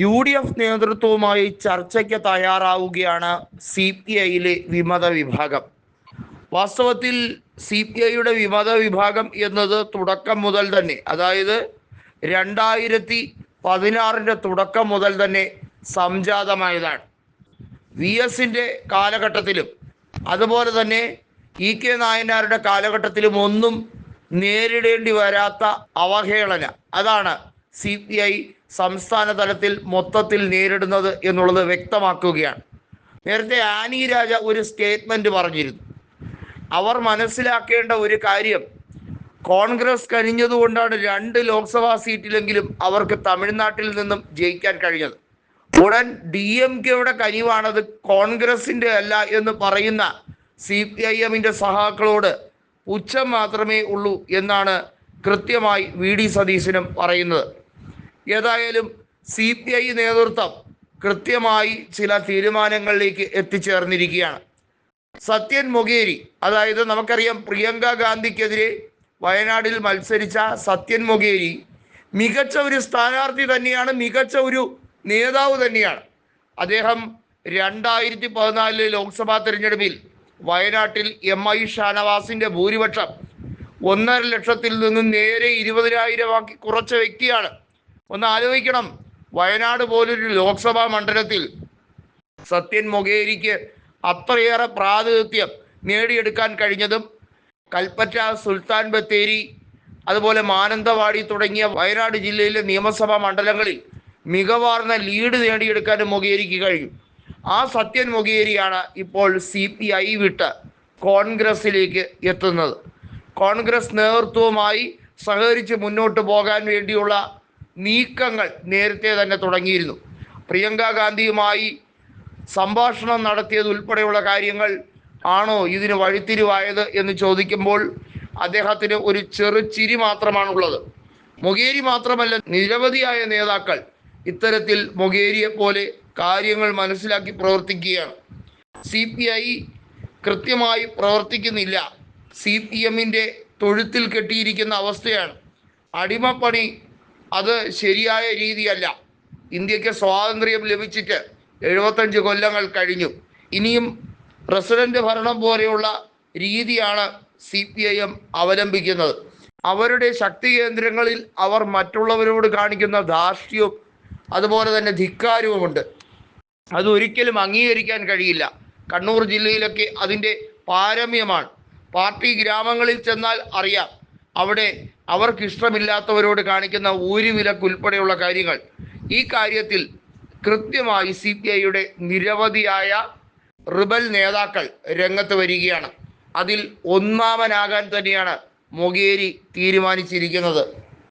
U D F നേതൃത്വവുമായി ചർച്ചയ്ക്ക് തയ്യാറാവുകയാണ് C P ഐയിലെ വിമത വിഭാഗം. വാസ്തവത്തിൽ സി പി ഐയുടെ വിമത വിഭാഗം എന്നത് തുടക്കം മുതൽ തന്നെ അതായത് രണ്ടായിരത്തി പതിനാറിന്റെ തുടക്കം മുതൽ തന്നെ സംജാതമായതാണ്. വി എസിന്റെ കാലഘട്ടത്തിലും അതുപോലെ തന്നെ ഇ കെ നായനാരുടെ കാലഘട്ടത്തിലും ഒന്നും നേരിടേണ്ടി വരാത്ത അവഹേളന. അതാണ് സി പി ഐ സംസ്ഥാന തലത്തിൽ മൊത്തത്തിൽ നേരിടുന്നത് എന്നുള്ളത് വ്യക്തമാക്കുകയാണ്. നേരത്തെ ആനി രാജ ഒരു സ്റ്റേറ്റ്മെന്റ് പറഞ്ഞിരുന്നു. അവർ മനസ്സിലാക്കേണ്ട ഒരു കാര്യം കോൺഗ്രസ് കനിഞ്ഞതുകൊണ്ടാണ് രണ്ട് ലോക്സഭാ സീറ്റിലെങ്കിലും അവർക്ക് തമിഴ്നാട്ടിൽ നിന്നും ജയിക്കാൻ കഴിഞ്ഞത്. ഉടൻ ഡി എം കെയുടെ കനിവാണത് കോൺഗ്രസിന്റെ അല്ല എന്ന് പറയുന്ന സി പി ഐ എമ്മിന്റെ സഹാക്കളോട് പുച്ഛം മാത്രമേ ഉള്ളൂ എന്നാണ് കൃത്യമായി വി ഡി സതീശനും പറയുന്നത്. ഏതായാലും സി പി ഐ നേതൃത്വം കൃത്യമായി ചില തീരുമാനങ്ങളിലേക്ക് എത്തിച്ചേർന്നിരിക്കുകയാണ്. സത്യൻ മൊഗേരി അതായത് നമുക്കറിയാം പ്രിയങ്ക ഗാന്ധിക്കെതിരെ വയനാടിൽ മത്സരിച്ച സത്യൻ മൊഗേരി മികച്ച ഒരു സ്ഥാനാർത്ഥി തന്നെയാണ് മികച്ച ഒരു നേതാവ് തന്നെയാണ്. അദ്ദേഹം രണ്ടായിരത്തി പതിനാലിലെ ലോക്സഭാ തെരഞ്ഞെടുപ്പിൽ വയനാട്ടിൽ എം ഐ ഷാനവാസിന്റെ ഭൂരിപക്ഷം ഒന്നര ലക്ഷത്തിൽ നിന്നും നേരെ ഇരുപതിനായിരമാക്കി കുറച്ച വ്യക്തിയാണ്. ഒന്ന് ആലോചിക്കണം. വയനാട് പോലൊരു ലോക്സഭാ മണ്ഡലത്തിൽ സത്യൻ മൊഗേരിക്ക് അത്രയേറെ പ്രാതിനിധ്യം നേടിയെടുക്കാൻ കഴിഞ്ഞതും കൽപ്പറ്റ സുൽത്താൻ ബത്തേരി അതുപോലെ മാനന്തവാടി തുടങ്ങിയ വയനാട് ജില്ലയിലെ നിയമസഭാ മണ്ഡലങ്ങളിൽ മികവാർന്ന ലീഡ് നേടിയെടുക്കാനും മൊഗേരിക്ക് കഴിയും. ആ സത്യൻ മൊഗേരിയാണ് ഇപ്പോൾ സി പി ഐ വിട്ട് കോൺഗ്രസിലേക്ക് എത്തുന്നത്. കോൺഗ്രസ് നേതൃത്വവുമായി സഹകരിച്ച് മുന്നോട്ട് പോകാൻ വേണ്ടിയുള്ള നീക്കങ്ങൾ നേരത്തെ തന്നെ തുടങ്ങിയിരുന്നു. പ്രിയങ്ക ഗാന്ധിയുമായി സംഭാഷണം നടത്തിയത് ഉൾപ്പെടെയുള്ള കാര്യങ്ങൾ ആണോ ഇതിന് വഴിത്തിരിവായത് എന്ന് ചോദിക്കുമ്പോൾ അദ്ദേഹത്തിന് ഒരു ചെറു ചിരി മാത്രമാണുള്ളത്. മൊഗേരി മാത്രമല്ല നിരവധിയായ നേതാക്കൾ ഇത്തരത്തിൽ മൊഗേരിയെ പോലെ കാര്യങ്ങൾ മനസ്സിലാക്കി പ്രവർത്തിക്കുകയാണ്. സി പി ഐ കൃത്യമായി പ്രവർത്തിക്കുന്നില്ല. സി പി എമ്മിന്റെ തൊഴുത്തിൽ കെട്ടിയിരിക്കുന്ന അവസ്ഥയാണ്. അടിമപ്പണി അത് ശരിയായ രീതിയല്ല. ഇന്ത്യയ്ക്ക് സ്വാതന്ത്ര്യം ലഭിച്ചിട്ട് എഴുപത്തഞ്ച് കൊല്ലങ്ങൾ കഴിഞ്ഞു. ഇനിയും പ്രസിഡന്റ് ഭരണം പോലെയുള്ള രീതിയാണ് സി പി ഐ എം അവലംബിക്കുന്നത്. അവരുടെ ശക്തി കേന്ദ്രങ്ങളിൽ അവർ മറ്റുള്ളവരോട് കാണിക്കുന്ന ധാർഷ്ട്യവും അതുപോലെ തന്നെ ധിക്കാരവുമുണ്ട് അതൊരിക്കലും അംഗീകരിക്കാൻ കഴിയില്ല. കണ്ണൂർ ജില്ലയിലൊക്കെ അതിന്റെ പാരമ്യമാണ്. പാർട്ടി ഗ്രാമങ്ങളിൽ ചെന്നാൽ അറിയാം. അവിടെ അവർക്ക് ഇഷ്ടമില്ലാത്തവരോട് കാണിക്കുന്ന ഊരുവിലക്കുൾപ്പെടെയുള്ള കാര്യങ്ങൾ. ഈ കാര്യത്തിൽ കൃത്യമായി സി പി ഐയുടെ നിരവധിയായ റിബൽ നേതാക്കൾ രംഗത്ത് വരികയാണ്. അതിൽ ഒന്നാമനാകാൻ തന്നെയാണ് മൊഗേരി തീരുമാനിച്ചിരിക്കുന്നത്.